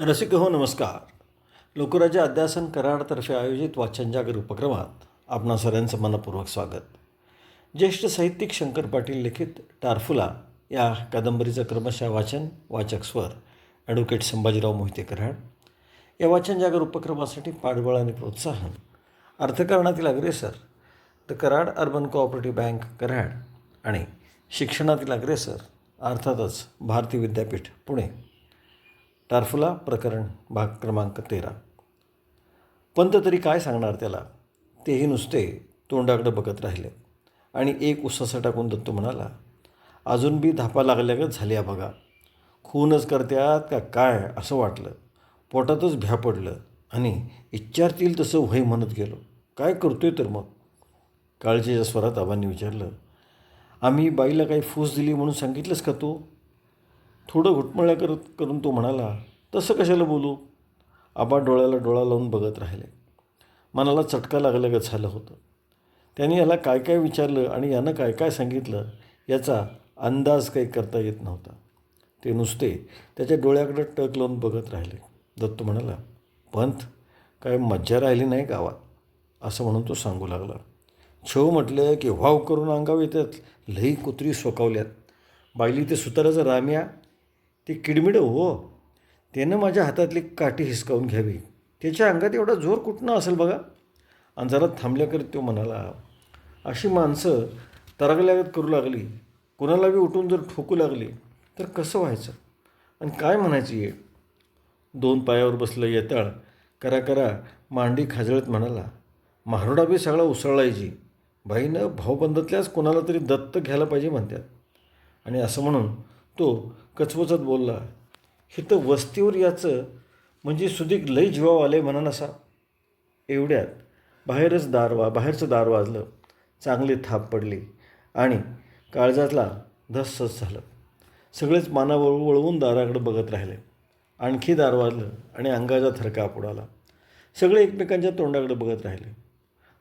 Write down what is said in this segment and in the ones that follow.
रसिक हो नमस्कार. लोकराज्य अध्यासन कराडतर्फे आयोजित वाचनजागर उपक्रमात आपणा सगळ्यांचं मनपूर्वक स्वागत. ज्येष्ठ साहित्यिक शंकर पाटील लिखित टारफुला या कादंबरीचं क्रमशः वाचन वाचक स्वर ॲडव्होकेट संभाजीराव मोहिते कराड. या वाचनजागर उपक्रमासाठी पाठबळ आणि प्रोत्साहन अर्थकारणातील अग्रेसर the Karad urban cooperative bank Karad आणि शिक्षणातील अग्रेसर अर्थातच भारती विद्यापीठ पुणे. टारफुला प्रकरण भाग क्रमांक तेरा. पंत तरी काय सांगणार त्याला? तेही नुसते तोंडाकडं बघत राहिले. आणि एक उसासा टाकून दत्तू म्हणाला अजून बी धापा लागल्यागत झाल्या बघा. खूनच करत्यात का काय असं वाटलं. पोटातच भ्या पडलं आणि इच्छारतील तसं वही म्हणत गेलो. काय करतोय तर मग? काळजीच्या स्वरात आबांनी विचारलं आम्ही बाईला काही फूस दिली म्हणून सांगितलंस का तू? थोडं घुटमळ्या करत करून तो म्हणाला तसं कशाला बोलू? आबा डोळ्याला डोळा लावून बघत राहिले. मनाला चटका लागल्यागत झालं होतं. त्याने याला काय काय विचारलं आणि यानं काय काय सांगितलं याचा अंदाज काही करता येत नव्हता. ते नुसते त्याच्या डोळ्याकडे टक लावून बघत राहिले. दत्त म्हणाला पंत काय मज्जा राहिली नाही गावात? असं म्हणून तो सांगू लागला. छव म्हटलं की व्हाव करून अंगाव येतात. लई कुत्री सोकावल्यात. बायली ते सुताराचं राम्या ते किडमिडं हो. त्यानं माझ्या हातातली काठी हिसकावून घ्यावी. त्याच्या अंगात एवढा जोर कुठनं असेल बघा? आणि जरा थांबल्याकर तो म्हणाला अशी माणसं तरगल्यागत करू लागली. कुणाला बी उठून जर ठोकू लागली तर कसं व्हायचं? आणि काय म्हणायचं ये दोन पायावर बसलं येताळ करा करा मांडी खाजळत म्हणाला मारोडा बी सगळा उसळायची बाईनं भाऊबंदातल्याच कोणाला तरी दत्त घ्यायला पाहिजे म्हणतात आणि असं म्हणून तो कचवचत बोलला हे तर वस्तीवर याचं म्हणजे सुदीक लई जीवाव आले म्हणा नसा एवढ्यात बाहेरच दार वा बाहेरचं दार वाजलं चांगली थाप पडली आणि काळजातला धस्सच झालं. सगळेच मानावर वळवून दाराकडे बघत राहिले. आणखी दार वाजलं आणि अंगाचा थरकाप उडाला सगळे एकमेकांच्या तोंडाकडे बघत राहिले.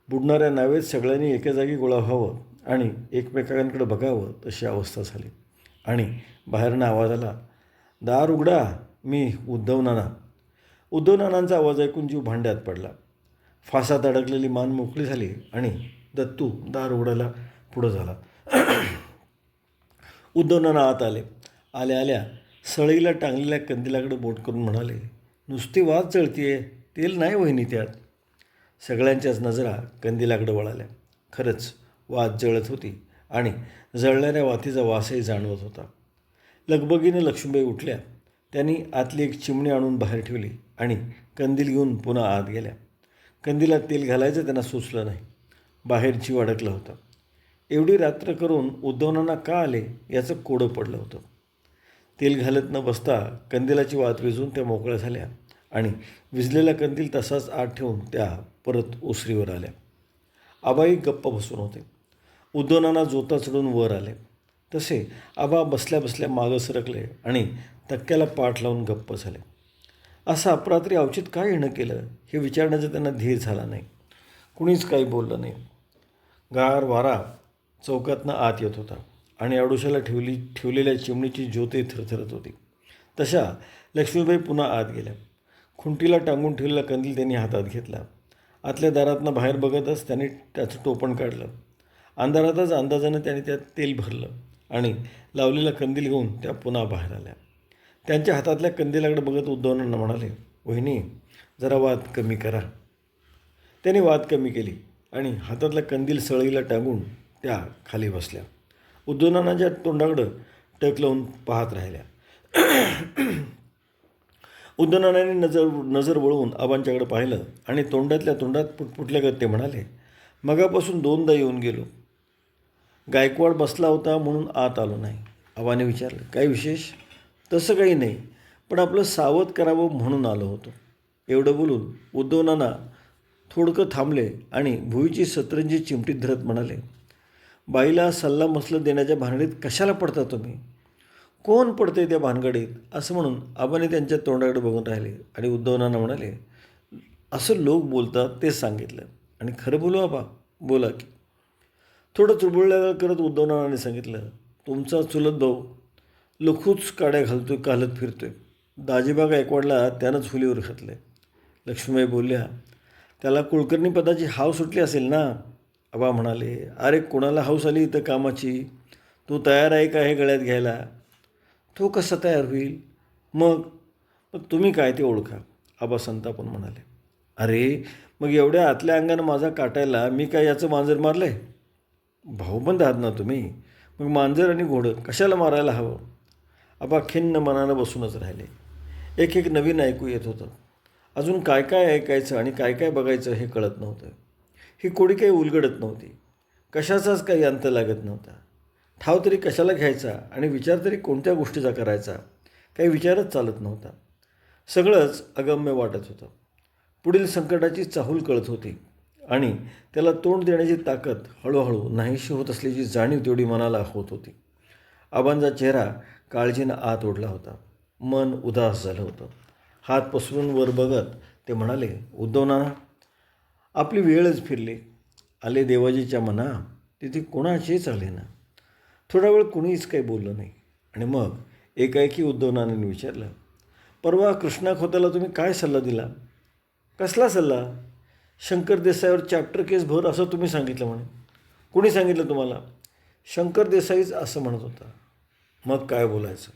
बुडणाऱ्या नावेत सगळ्यांनी एका जागी गोळा व्हावं आणि एकमेकांकडे बघावं तशी अवस्था झाली. आणि बाहेरनं आवाज आला दार उघडा मी उद्धव नाना. उद्धव नानांचा आवाज ऐकून जीव भांड्यात पडला. फासात अडकलेली मान मोकळी झाली आणि दत्तू दार उघडायला पुढं झाला. उद्धव नाना आत आले. आल्या आल्या सळईला टांगलेल्या कंदिलाकडे बोट करून म्हणाले नुसती वाद चळतीये तेल नाही वहिनी त्यात. सगळ्यांच्याच नजरा कंदिलाकडे वळाल्या. खरंच वाद जळत होती. आणि जळणाऱ्या वातीचा वासही जाणवत होता. लगबगीने लक्ष्मीबाई उठल्या. त्यांनी आतली एक चिमणी आणून बाहेर ठेवली आणि कंदील घेऊन पुन्हा आत गेल्या. कंदीला तेल घालायचं त्यांना सुचलं नाही. बाहेर जीव अडकला होता. एवढी रात्र करून उद्धवनांना का आले याचं कोडं पडलं होतं. तेल घालत न बसता कंदिलाची वात विजून त्या मोकळ्या झाल्या आणि विजलेला कंदील तसाच आत ठेवून त्या परत ओसरीवर आल्या. आबाई गप्प बसून होते. उद्धवनांना जोता चढून वर आले. तसे आबा बसल्या बसल्या मागं सरकले आणि धक्क्याला पाठ लावून गप्प झाले. असं अपरात्री अवचित काय येणं केलं हे विचारण्याचा त्यांना धीर झाला नाही. कुणीच काही बोललं नाही. गार वारा चौकातनं आत येत होता आणि अडुशाला ठेवली ठेवलेल्या चिमणीची ज्योती थरथरत होती. तशा लक्ष्मीबाई पुन्हा आत गेल्या. खुंटीला टांगून ठेवलेला कंदील त्यांनी हातात घेतला. आतल्या दारातनं बाहेर बघतच त्यांनी त्याचं टोपण काढलं. अंधारातच अंदाजानं त्याने त्यात तेल भरलं आणि लावलेला कंदील घेऊन त्या पुन्हा बाहेर आल्या. त्यांच्या हातातल्या कंदिलाकडे बघत उद्धवनांना म्हणाले वहिनी जरा वाद कमी करा. त्याने वाद कमी केली आणि हातातला कंदील सळईला टांगून त्या खाली बसल्या. उद्धवनांच्या तोंडाकडं टक लावून पाहत राहिल्या. उद्धवनाने नजर नजर वळवून आबांच्याकडे पाहिलं आणि तोंडातल्या तोंडात पुटपुटल्यागत ते म्हणाले मगापासून दोनदा येऊन गेलो. गायकवाड बसला होता म्हणून आत आलो नाही. आबाने विचारलं काय विशेष? तसं काही नाही पण आपलं सावध करावं म्हणून आलो होतो. एवढं बोलून उद्धव नाना थोडकं थांबले आणि भुईची सतरंजी चिमटीत धरत म्हणाले बाईला सल्ला मसलं देण्याच्या भानगडीत कशाला पडता तुम्ही? कोण पडते त्या भानगडीत? असं म्हणून आबाने त्यांच्या तोंडाकडे बघून राहिले आणि उद्धवनाना म्हणाले असं लोक बोलतात तेच सांगितलं. आणि खरं बोलू आबा? बोला की. थोडं चुळबुळल्या करत उद्धवनानाने सांगितलं तुमचा चुलत भाऊ लखूच काड्या घालतोय घालत फिरतोय. दाजीबा गायकवाडला त्यानंच फुलीवर घातले लक्ष्मीबाई बोलल्या त्याला कुलकर्णी पदाची हाव सुटली असेल ना? आबा म्हणाले अरे कोणाला हाऊस आली इथं कामाची? तू तयार आहे का हे गळ्यात घ्यायला? तो कसा तयार होईल? मग मग तुम्ही काय ते ओळखा आबा संतापून म्हणाले. अरे मग एवढ्या आतल्या अंगानं माझा काटायला मी काय याचं मांजर मारलं आहे भाऊबंद आहात ना तुम्ही. मग मांजर आणि घोडं कशाला मारायला हवं? आबा खिन्न मनानं बसूनच राहिले. एक एक नवीन ऐकू येत होतं. अजून काय काय ऐकायचं आणि काय काय बघायचं हे कळत नव्हतं. ही कोडी काही उलगडत नव्हती. कशाचाच काही अंत लागत नव्हता. ठाव तरी कशाला घ्यायचा आणि विचार तरी कोणत्या गोष्टीचा करायचा? काही विचारच चालत नव्हता. सगळंच अगम्य वाटत होतं. पुढील संकटाची चाहूल कळत होती. आणि त्याला तोंड देण्याची ताकद हळूहळू नाहीशी होत असल्याची जाणीव तेवढी मनाला होत होती. आबांचा चेहरा काळजीनं आत ओढला होता. मन उदास झालं होतं. हात पसरून वर बघत ते म्हणाले उद्धव नाना आपली वेळच फिरली. आले देवाजीच्या मना तिथे कोणाचेच आले ना. थोडा वेळ कुणीच काही बोललं नाही. आणि मग एकाएकी उद्धव नानांनी विचारलं परवा कृष्णा खोताला तुम्ही काय सल्ला दिला? कसला सल्ला? शंकर देसाईवर चॅप्टर केस भर असं तुम्ही सांगितलं म्हणे. कुणी सांगितलं तुम्हाला? शंकर देसाईच असं म्हणत होता. मग काय बोलायचं?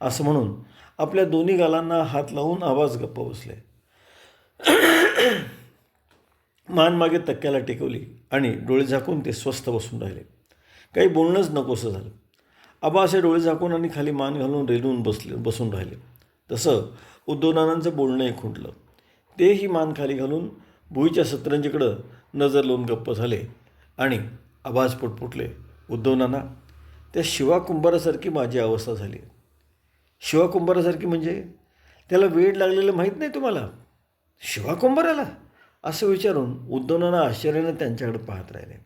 असं म्हणून आपल्या दोन्ही गालांना हात लावून आवाज गप्प बसले. मान मागे तक्क्याला टेकवली आणि डोळे झाकून ते स्वस्थ बसून राहिले. काही बोलणंच नकोसं झालं. आबा असे डोळे झाकून आणि खाली मान घालून रेलून बसले बसून राहिले. तसं उद्धवनानांचं बोलणंही खुंटलं. तेही मान खाली घालून भुईच्या सतरंजीकडं नजर लावून गप्प झाले आणि आभास पुटपुटले उद्धवनाना त्या शिवा कुंभारासारखी माझी अवस्था झाली. शिवा कुंभारासारखी म्हणजे? त्याला वेळ लागलेलं माहीत नाही तुम्हाला? शिवा कुंभाराला? असं विचारून उद्धवनाना आश्चर्यानं त्यांच्याकडे पाहत राहिले.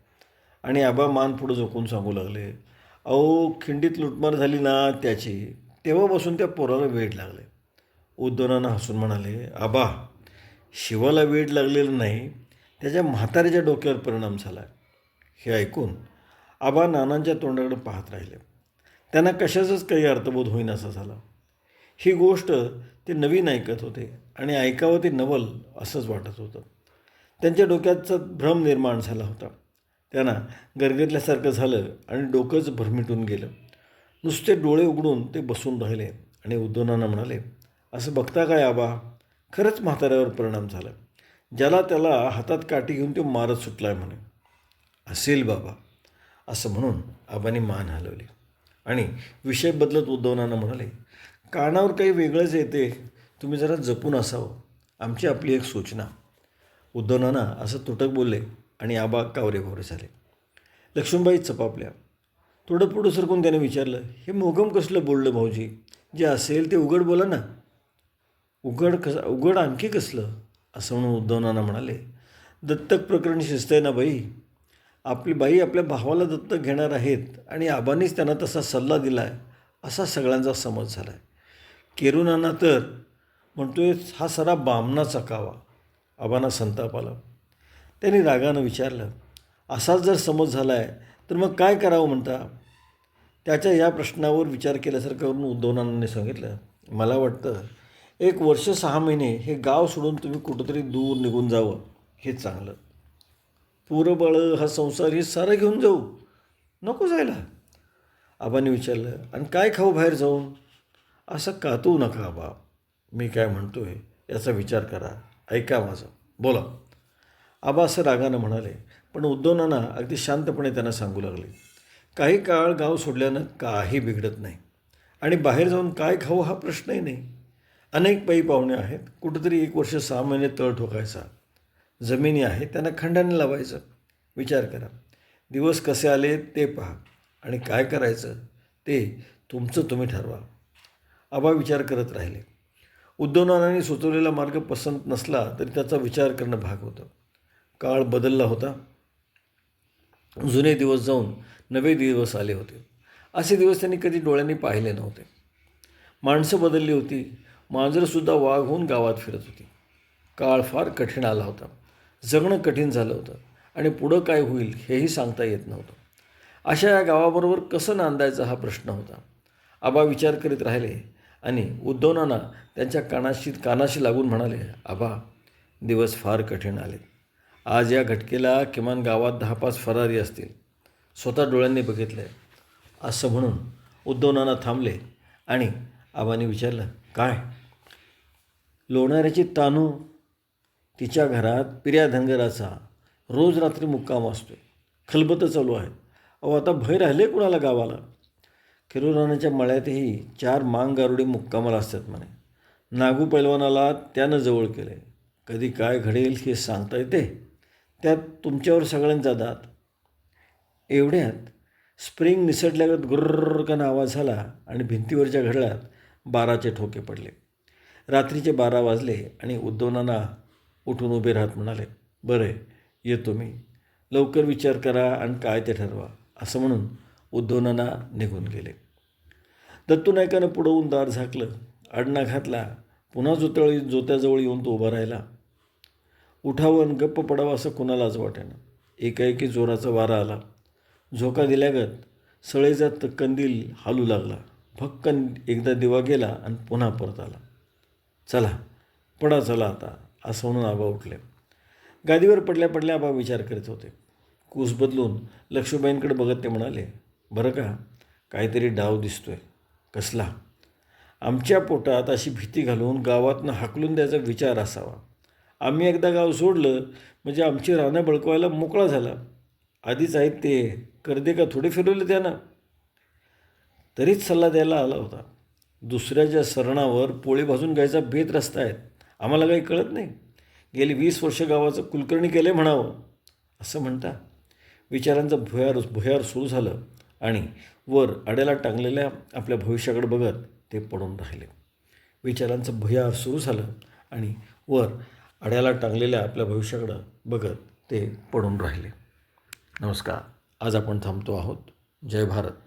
आणि आबा मान पुढं झोकून सांगू लागले अहो खिंडीत लुटमार झाली ना त्याची तेव्हापासून त्या पोराला वेळ लागले. उद्धवनानं हसून म्हणाले आबा शिवाला वेळ लागलेलं नाही त्याच्या म्हाताऱ्याच्या डोक्यावर परिणाम झाला. हे ऐकून आबा नानांच्या तोंडाकडे पाहत राहिले. त्यांना कशाचाच काही अर्थबोध होईन असा झाला. ही गोष्ट ते नवीन ऐकत होते आणि ऐकावं ते नवल असंच वाटत होतं. त्यांच्या डोक्याचा भ्रम निर्माण झाला होता. त्यांना गरगरल्यासारखं झालं आणि डोकंच भरमिटून गेलं. नुसते डोळे उघडून ते बसून राहिले आणि उद्धवनांना म्हणाले असं बघता काय आबा? खरंच म्हाताऱ्यावर परिणाम झाला. ज्याला त्याला हातात काठी घेऊन तो मारत सुटला आहे म्हणे. असेल बाबा. असं म्हणून आबांनी मान हलवली. आणि विषय बदलत उद्धवनानं म्हणाले कानावर काही वेगळंच येते. तुम्ही जरा जपून असावं. आमची आपली एक सूचना. उद्धवनाना असं तुटक बोलले आणि आबा कावरेभावरे झाले. लक्ष्मीबाई चपापल्या. थोडं पुढं सरकून त्याने विचारलं हे मोगम कसलं बोललं भाऊजी? जे असेल ते उघड बोला ना. उघड कस उघड आणखी कसलं? असं म्हणून उद्धवनाना म्हणाले दत्तक प्रकरण शिस्त आहे ना बाई? आपली बाई आपल्या भावाला दत्तक घेणार आहेत आणि आबांनीच त्यांना तसा सल्ला दिला आहे असा सगळ्यांचा समज झाला आहे केरुनाना तर म्हणतोय हा सरा बामणाचा कावा आबांना संताप आला. त्यांनी रागानं विचारलं असाच जर समज झाला आहे तर मग काय करावं म्हणता? त्याच्या या प्रश्नावर विचार केल्यासारखं करून उद्धवनानाने सांगितलं मला वाटतं एक वर्ष सहा महिने हे गाव सोडून तुम्ही कुठंतरी दूर निघून जावं हे चांगलं. पुरबळ हा संसार हे सारं घेऊन जाऊ. नको जायला. आबाने विचारलं आणि काय खाऊ बाहेर जाऊन? असं कातू नका आबा. मी काय म्हणतो आहे याचा विचार करा. ऐका माझं. बोला. आबा असं रागानं म्हणाले पण उद्धवनांना अगदी शांतपणे त्यांना सांगू लागले. काही काळ गाव सोडल्यानं काही बिघडत नाही. आणि बाहेर जाऊन काय खाऊ हा प्रश्नही नाही. अनेक पायी पाहुणे आहेत. कुठंतरी एक वर्ष सहा महिने तळ ठोकायचा. जमिनी आहे त्यांना खंडाने लावायचं. विचार करा. दिवस कसे आले ते पहा. आणि काय करायचं ते तुमचं तुम्ही ठरवा. आबा विचार करत राहिले. उद्धवनानाने सुचवलेला मार्ग पसंत नसला तरी त्याचा विचार करणं भाग होतं. काळ बदलला होता. जुने दिवस जाऊन नवे दिवस आले होते. असे दिवस त्यांनी कधी डोळ्यांनी पाहिले नव्हते. माणसं बदलली होती. मांजरंसुद्धा वाघ होऊन गावात फिरत होती. काळ फार कठीण आला होता. जगणं कठीण झालं होतं आणि पुढं काय होईल हेही सांगता येत नव्हतं. अशा या गावाबरोबर कसं नांदायचा हा प्रश्न होता? आबा विचार करीत राहिले आणि उद्धवनाना त्यांच्या कानाशी कानाशी लागून म्हणाले आबा दिवस फार कठीण आले. आज या घटकेला किमान गावात दहा पाच फरारी असतील. स्वतः डोळ्यांनी बघितले असं म्हणून उद्धवनाना थांबले आणि आबांनी विचारलं काय? लोणाऱ्याची तानू तिच्या घरात पिर्या धनगराचा रोज रात्री मुक्काम असतो खलबतं चालू आहेत. अहो आता भय राहिले कुणाला गावाला? किरोरानाच्या मळ्यातही चार मांग गारुडी मुक्कामाला असतात म्हणे. नागू पैलवानाला त्यानं जवळ केले कधी काय घडेल हे सांगता येते? त्यात तुमच्यावर सगळ्यांचा दात एवढ्यात स्प्रिंग निसटल्यागत गुर्रकन आवाज झाला आणि भिंतीवरच्या घडल्यात बाराचे ठोके पडले. रात्रीचे बारा वाजले आणि उद्धवनाना उठून उभे राहत म्हणाले बरं येतो मी. लवकर विचार करा आणि काय ते ठरवा असं म्हणून उद्धवनाना निघून गेले. दत्तू नायकानं पुढवून दार झाकलं अडणा घातला पुन्हा जोतळी जोत्याजवळ येऊन तो उभा राहिला. उठावं आणि गप्प पडावं असं कुणालाच वाटेना. एकाएकी जोराचा वारा आला. झोका दिल्यागत सळेचा कंदील हालू लागला. भक्कन एकदा दिवा गेला आणि पुन्हा परत आला. चला पडा चला आता असं म्हणून आबा उठले. गादीवर पडल्या पडल्या आबा विचार करीत होते. कूस बदलून लक्ष्मीबाईंकडे बघत ते म्हणाले बरं का काहीतरी डाव दिसतोय. कसला? आमच्या पोटात अशी भीती घालून गावातनं हाकलून द्यायचा विचार असावा. आम्ही एकदा गाव सोडलं म्हणजे आमची रानं बळकवायला मोकळा झाला. आधीच आहेत ते करदे का थोडे फिरवले त्यानं? तरीच सल्ला द्यायला आला होता. दुसऱ्याच्या सरणावर पोळी भाजून घ्यायचा बेत रस्ता आहेत. आम्हाला काही कळत नाही. गेली वीस वर्ष गावाचं कुलकर्णी केलं म्हणावं. असं म्हणता विचारांचं भुयार भुयार सुरू झालं आणि वर अड्याला टांगलेल्या आपल्या भविष्याकडे बघत ते पडून राहिले. विचारांचं भुयार सुरू झालं आणि वर अड्याला टांगलेल्या आपल्या भविष्याकडं बघत ते पडून राहिले. नमस्कार. आज आपण थांबतो आहोत. जय भारत.